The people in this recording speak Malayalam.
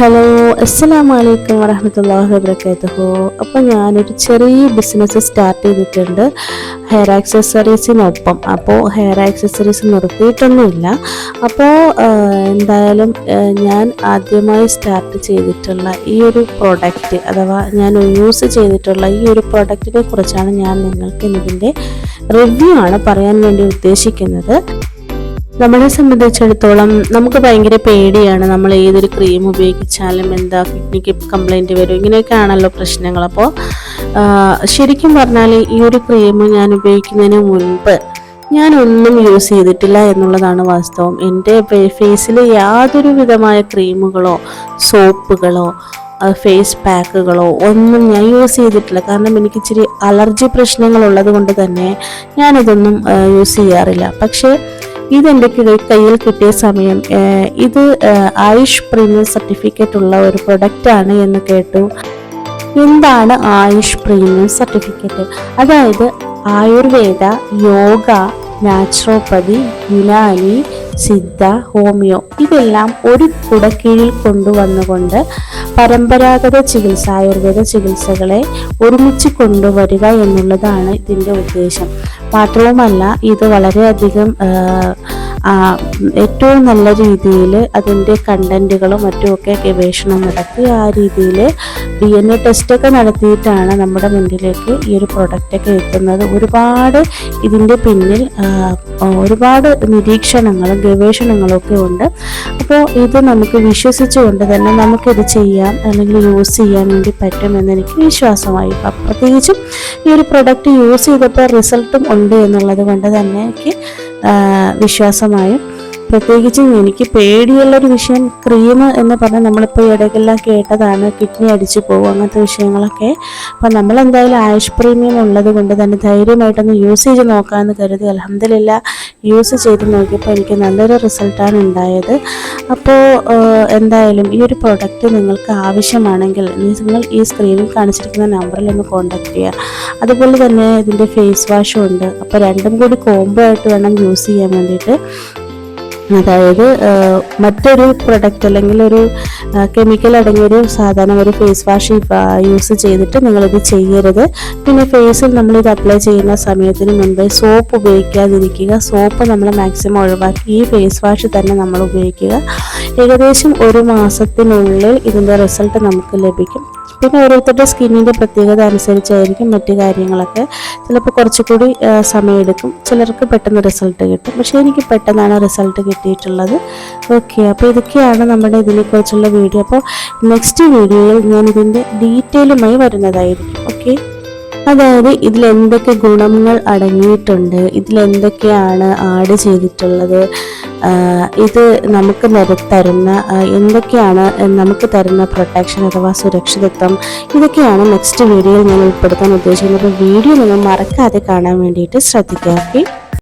ഹലോ അസ്സലാമു അലൈക്കും വറഹമത്തല്ലാഹി വബർക്കാത്തുഹു അപ്പോൾ ഞാനൊരു ചെറിയ ബിസിനസ് സ്റ്റാർട്ട് ചെയ്തിട്ടുണ്ട്. ഹെയർ ആക്സസറീസിനൊപ്പം അപ്പോൾ ഹെയർ ആക്സസറീസ് നിർത്തിയിട്ടൊന്നുമില്ല. അപ്പോൾ എന്തായാലും ഞാൻ ആദ്യമായി സ്റ്റാർട്ട് ചെയ്തിട്ടുള്ള ഈ ഒരു പ്രോഡക്റ്റ് അഥവാ ഞാൻ യൂസ് ചെയ്തിട്ടുള്ള ഈ ഒരു പ്രോഡക്റ്റിനെ കുറിച്ചാണ് ഞാൻ നിങ്ങൾക്ക് ഇതിന്റെ റിവ്യൂ ആണ് പറയാൻ വേണ്ടി ഉദ്ദേശിക്കുന്നത്. നമ്മളെ സംബന്ധിച്ചിടത്തോളം നമുക്ക് ഭയങ്കര പേടിയാണ് നമ്മൾ ഏതൊരു ക്രീം ഉപയോഗിച്ചാലും എന്താ കിഡ്നിക്ക് കംപ്ലൈന്റ് വരും. ഇങ്ങനെയൊക്കെ ആണല്ലോ പ്രശ്നങ്ങൾ. അപ്പോൾ ശരിക്കും പറഞ്ഞാൽ ഈ ഒരു ക്രീം ഞാൻ ഉപയോഗിക്കുന്നതിന് മുൻപ് ഞാനൊന്നും യൂസ് ചെയ്തിട്ടില്ല എന്നുള്ളതാണ് വാസ്തവം. എന്റെ ഫേസിൽ യാതൊരു വിധമായ ക്രീമുകളോ സോപ്പുകളോ ഫേസ് പാക്കുകളോ ഒന്നും ഞാൻ യൂസ് ചെയ്തിട്ടില്ല. കാരണം എനിക്ക് ഇച്ചിരി അലർജി പ്രശ്നങ്ങളുള്ളത് കൊണ്ട് തന്നെ ഞാനിതൊന്നും യൂസ് ചെയ്യാറില്ല. പക്ഷേ ഇതെന്റെ കയ്യിൽ കിട്ടിയ സമയം ഇത് ആയുഷ് പ്രീമിയം സർട്ടിഫിക്കറ്റ് ഉള്ള ഒരു പ്രൊഡക്റ്റ് ആണ് എന്ന് കേട്ടു. എന്താണ് ആയുഷ് പ്രീമിയം സർട്ടിഫിക്കറ്റ്? അതായത് ആയുർവേദ യോഗ നാച്ചുറോപ്പതി യുനാനി സിദ്ധ ഹോമിയോ. ഇതെല്ലാം ഒരു കുടക്കീഴിൽ കൊണ്ടുവന്നുകൊണ്ട് പരമ്പരാഗത ചികിത്സ ആയുർവേദ ചികിത്സകളെ ഒരുമിച്ച് കൊണ്ടുവരിക എന്നുള്ളതാണ് ഇതിന്റെ ഉദ്ദേശം. മാത്രവുമല്ല ഇത് വളരെയധികം ഏറ്റവും നല്ല രീതിയിൽ അതിന്റെ കണ്ടന്റുകളും മറ്റുമൊക്കെ ഗവേഷണം നടത്തി ആ രീതിയിൽ ഡി എൻ എ ടെസ്റ്റൊക്കെ നടത്തിയിട്ടാണ് നമ്മുടെ മുന്നിലേക്ക് ഈ ഒരു പ്രൊഡക്റ്റൊക്കെ എത്തുന്നത്. ഒരുപാട് ഇതിന്റെ പിന്നിൽ ഒരുപാട് നിരീക്ഷണങ്ങളും ഗവേഷണങ്ങളും ഒക്കെ ഉണ്ട്. അപ്പോൾ ഇത് നമുക്ക് വിശ്വസിച്ചുകൊണ്ട് തന്നെ നമുക്കിത് ചെയ്യാം അല്ലെങ്കിൽ യൂസ് ചെയ്യാൻ വേണ്ടി പറ്റുമെന്ന് എനിക്ക് വിശ്വാസമായി. പ്രത്യേകിച്ചും ഈ ഒരു പ്രൊഡക്റ്റ് യൂസ് ചെയ്തപ്പോൾ റിസൾട്ടും ഉണ്ട് എന്നുള്ളത് കൊണ്ട് തന്നെ എനിക്ക് വിശ്വാസമായും പ്രത്യേകിച്ചും എനിക്ക് പേടിയുള്ളൊരു വിഷയം ക്രീം എന്ന് പറഞ്ഞാൽ നമ്മളിപ്പോൾ ഇടയ്ക്കെല്ലാം കേട്ടതാണ്. കിഡ്നി അടിച്ചു പോകും അങ്ങനത്തെ വിഷയങ്ങളൊക്കെ. അപ്പം നമ്മൾ എന്തായാലും ആയുഷ് പ്രീമിയം ഉള്ളത് കൊണ്ട് തന്നെ ധൈര്യമായിട്ടൊന്ന് യൂസ് ചെയ്ത് നോക്കാമെന്ന് കരുതി. അലഹമില്ല യൂസ് ചെയ്ത് നോക്കിയപ്പോൾ എനിക്ക് നല്ലൊരു റിസൾട്ടാണ് ഉണ്ടായത്. അപ്പോൾ എന്തായാലും ഈ ഒരു പ്രോഡക്റ്റ് നിങ്ങൾക്ക് ആവശ്യമാണെങ്കിൽ നിങ്ങൾ ഈ സ്ക്രീനിൽ കാണിച്ചിരിക്കുന്ന നമ്പറിൽ ഒന്ന് കോൺടാക്ട് ചെയ്യുക. അതുപോലെ തന്നെ ഇതിന്റെ ഫേസ് വാഷും ഉണ്ട്. അപ്പോൾ രണ്ടും കൂടി കോംബോ ആയിട്ട് വേണം യൂസ് ചെയ്യാൻ വേണ്ടിയിട്ട്. അതായത് മറ്റൊരു പ്രൊഡക്റ്റ് അല്ലെങ്കിൽ ഒരു കെമിക്കൽ അടങ്ങിയ ഒരു സാധാരണ ഒരു ഫേസ് വാഷ് യൂസ് ചെയ്തിട്ട് നിങ്ങളിത് ചെയ്യരുത്. പിന്നെ ഫേസിൽ നമ്മളിത് അപ്ലൈ ചെയ്യുന്ന സമയത്തിന് മുൻപേ സോപ്പ് ഉപയോഗിക്കാതിരിക്കുക. സോപ്പ് നമ്മൾ മാക്സിമം ഒഴിവാക്കി ഈ ഫേസ് വാഷ് തന്നെ നമ്മൾ ഉപയോഗിക്കുക. ഏകദേശം ഒരു മാസത്തിനുള്ളിൽ ഇതിന്റെ റിസൾട്ട് നമുക്ക് ലഭിക്കും. പിന്നെ ഓരോരുത്തരുടെ സ്കിന്നിന്റെ പ്രത്യേകത അനുസരിച്ചായിരിക്കും മറ്റു കാര്യങ്ങളൊക്കെ. ചിലപ്പോൾ കുറച്ചുകൂടി സമയമെടുക്കും. ചിലർക്ക് പെട്ടെന്ന് റിസൾട്ട് കിട്ടും. പക്ഷേ എനിക്ക് പെട്ടെന്നാണ് റിസൾട്ട് കിട്ടിയിട്ടുള്ളത്. ഓക്കെ അപ്പോൾ ഇതൊക്കെയാണ് നമ്മുടെ ഇതിനെക്കുറിച്ചുള്ള വീഡിയോ. അപ്പോൾ നെക്സ്റ്റ് വീഡിയോയിൽ ഞാൻ ഇതിന്റെ ഡീറ്റെയിലുമായി വരുന്നതായിരിക്കും. ഓക്കെ അതായത് ഇതിൽ എന്തൊക്കെ ഗുണങ്ങൾ അടങ്ങിയിട്ടുണ്ട് ഇതിൽ എന്തൊക്കെയാണ് ആഡ് ചെയ്തിട്ടുള്ളത് ഇത് നമുക്ക് തരുന്ന എന്തൊക്കെയാണ് നമുക്ക് തരുന്ന പ്രൊട്ടക്ഷൻ അഥവാ സുരക്ഷിതത്വം ഇതൊക്കെയാണ് നെക്സ്റ്റ് വീഡിയോയിൽ ഞാൻ ഉൾപ്പെടുത്താൻ ഉദ്ദേശിക്കുന്നത്. വീഡിയോ നിങ്ങൾ മറക്കാതെ കാണാൻ വേണ്ടിയിട്ട് ശ്രദ്ധിക്കുക. ഓക്കെ